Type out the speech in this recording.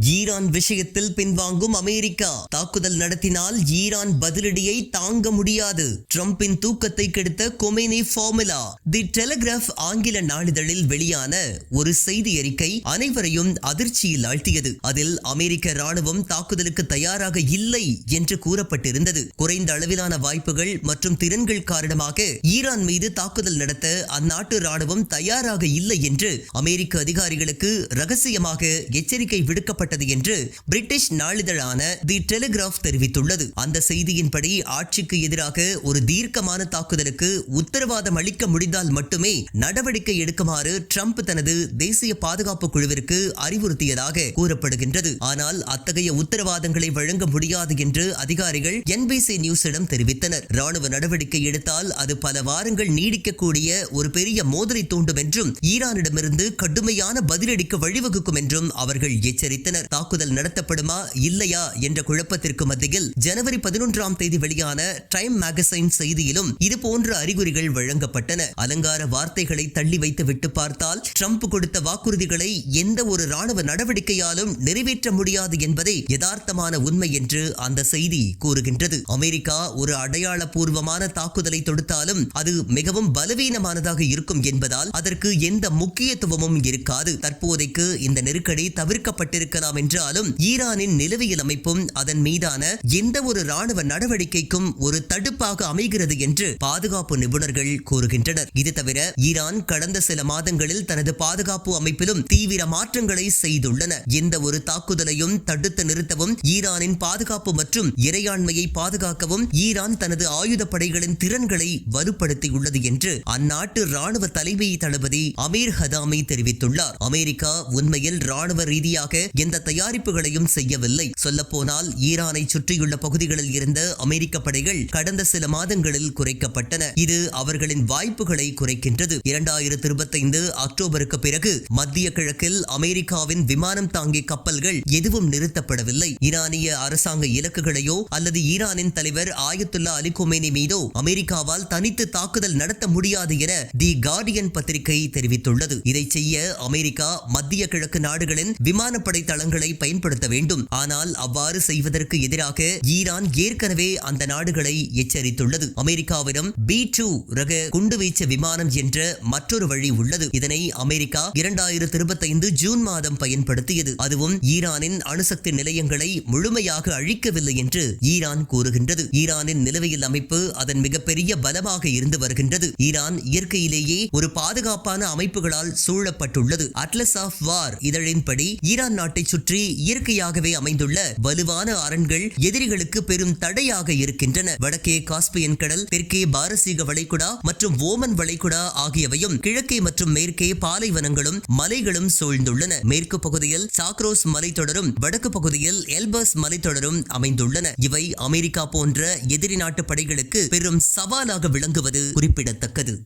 Iran விஷயத்தில் பின்வாங்கும் America. தாக்குதல் நடத்தினால் ஈரான் பதிலடியை தாங்க முடியாது. டிரம்பின் தூக்கத்தை கெடுத்த கொமேனி ஃபார்முலா. தி டெலிகிராஃப் ஆங்கில நாளிதழில் வெளியான ஒரு செய்தி அறிக்கை அனைவரையும் அதிர்ச்சியில் ஆழ்த்தியது. அதில் அமெரிக்க ராணுவம் தாக்குதலுக்கு தயாராக இல்லை என்று கூறப்பட்டிருந்தது. குறைந்த அளவிலான வாய்ப்புகள் மற்றும் திறன்கள் காரணமாக ஈரான் மீது தாக்குதல் நடத்த அந்நாட்டு ராணுவம் தயாராக இல்லை என்று அமெரிக்க அதிகாரிகளுக்கு ரகசியமாக எச்சரிக்கை விடுக்கப்பட்டது. என்று பிரிட்டிஷ் நாளிதழான தி டெலிகிராஃப் தெரிவித்துள்ளது. அந்த செய்தியின்படி ஆட்சிக்கு எதிராக ஒரு தீர்க்கமான தாக்குதலுக்கு உத்தரவாதம் அளிக்க முடிந்தால் மட்டுமே நடவடிக்கை எடுக்குமாறு ட்ரம்ப் தனது தேசிய பாதுகாப்பு குழுவிற்கு அறிவுறுத்தியதாக கூறப்படுகின்றது. ஆனால் அத்தகைய உத்தரவாதங்களை வழங்க முடியாது என்று அதிகாரிகள் என்பிசி நியூஸிடம் தெரிவித்தனர். ராணுவ நடவடிக்கை எடுத்தால் அது பல வாரங்கள் நீடிக்கக்கூடிய ஒரு பெரிய மோதலை தூண்டும் என்றும் ஈரானிடமிருந்து கடுமையான பதிலடிக்கு வழிவகுக்கும் என்றும் அவர்கள் எச்சரித்தனர். தாக்குதல் நடத்தப்படுமா இல்லையா என்ற குழப்பத்திற்கு மத்தியில் ஜனவரி பதினொன்றாம் தேதி வெளியான டைம் மேகசைன் செய்தியிலும் இதுபோன்ற அறிகுறிகள் வழங்கப்பட்டன. அலங்கார வார்த்தைகளை தள்ளி வைத்து விட்டு பார்த்தால் ட்ரம்ப் கொடுத்த வாக்குறுதிகளை எந்த ஒரு ராணுவ நடவடிக்கையாலும் நிறைவேற்ற முடியாது என்பதை யதார்த்தமான உண்மை என்று அந்த செய்தி கூறுகின்றது. அமெரிக்கா ஒரு அடையாளபூர்வமான தாக்குதலை தொடுத்தாலும் அது மிகவும் பலவீனமானதாக இருக்கும் என்பதால் அதற்கு எந்த முக்கியத்துவமும் இருக்காது. தற்போதைக்கு இந்த நெருக்கடி தவிர்க்கப்பட்டிருக்கலாம். கொள்ளலாம் என்றாலும் ஈரானின் நிலவியல் அமைப்பும் அதன் மீதான எந்த ஒரு ராணுவ நடவடிக்கைக்கும் ஒரு தடுப்பாக அமைகிறது என்று பாதுகாப்பு நிபுணர்கள் கூறுகின்றனர். இது தவிர ஈரான் கடந்த சில மாதங்களில் தனது பாதுகாப்பு அமைப்பிலும் தீவிர மாற்றங்களை செய்துள்ளன. எந்த ஒரு தாக்குதலையும் தடுத்து நிறுத்தவும் ஈரானின் பாதுகாப்பு மற்றும் இறையாண்மையை பாதுகாக்கவும் ஈரான் தனது ஆயுத படைகளின் திறன்களை வலுப்படுத்தியுள்ளது என்று அந்நாட்டு ராணுவ தலைமை தளபதி அமீர் ஹதாமி தெரிவித்துள்ளார். அமெரிக்கா உண்மையில் ராணுவ ரீதியாக எந்த தயாரிப்புகளையும் செய்யவில்லை. சொல்லப்போனால் ஈரானை சுற்றியுள்ள பகுதிகளில் இருந்த அமெரிக்க படைகள் கடந்த சில மாதங்களில் குறைக்கப்பட்டன. இது அவர்களின் வாய்ப்புகளை குறைக்கின்றது. இரண்டாயிரத்தி இருபத்தைந்து அக்டோபருக்கு பிறகு மத்திய கிழக்கில் அமெரிக்காவின் விமானம் தாங்கி கப்பல்கள் எதுவும் நிறுத்தப்படவில்லை. ஈரானிய அரசாங்க இலக்குகளையோ அல்லது ஈரானின் தலைவர் ஆயத்துல்லா அலி கொமேனி மீதோ அமெரிக்காவால் தனித்து தாக்குதல் நடத்த முடியாது என தி கார்டியன் பத்திரிகை தெரிவித்துள்ளது. இதை செய்ய அமெரிக்கா மத்திய கிழக்கு நாடுகளின் விமானப்படை தளங்கள் ஆயுதங்களை பயன்படுத்த வேண்டும். ஆனால் அவ்வாறு செய்வதற்கு எதிராக ஈரான் ஏற்கனவே அந்த நாடுகளை எச்சரித்துள்ளது. அமெரிக்காவிடம் பி டூ ரக குண்டுவீச்சு விமானம் என்ற மற்றொரு வழி உள்ளது. இதனை அமெரிக்கா இரண்டாயிரத்தி இருபத்தைந்து ஜூன் மாதம் பயன்படுத்தியது. அதுவும் ஈரானின் அணுசக்தி நிலையங்களை முழுமையாக அழிக்கவில்லை என்று ஈரான் கூறுகின்றது. ஈரானின் நிலவியல் அமைப்பு அதன் மிகப்பெரிய பலமாக இருந்து வருகின்றது. ஈரான் இயற்கையிலேயே ஒரு பாதுகாப்பான அமைப்புகளால் சூழப்பட்டுள்ளது. அட்லஸ் ஆஃப் வார் இதழின்படி ஈரான் நாட்டை சுற்றி இயற்கையாகவே அமைந்துள்ள வலுவான அரண்கள் எதிரிகளுக்கு பெரும் தடையாக இருக்கின்றன. வடக்கே காஸ்பியன் கடல் தெற்கே பாரசீக வளைகுடா மற்றும் ஓமன் வளைகுடா ஆகியவையும் கிழக்கே மற்றும் மேற்கே பாலைவனங்களும் மலைகளும் சூழ்ந்துள்ளன. மேற்கு பகுதியில் சாக்ரோஸ் மலைத்தொடரும் வடக்கு பகுதியில் எல்பஸ் மலைத்தொடரும் அமைந்துள்ளன. இவை அமெரிக்கா போன்ற எதிரி நாட்டு படைகளுக்கு பெரும் சவாலாக விளங்குவது குறிப்பிடத்தக்கது.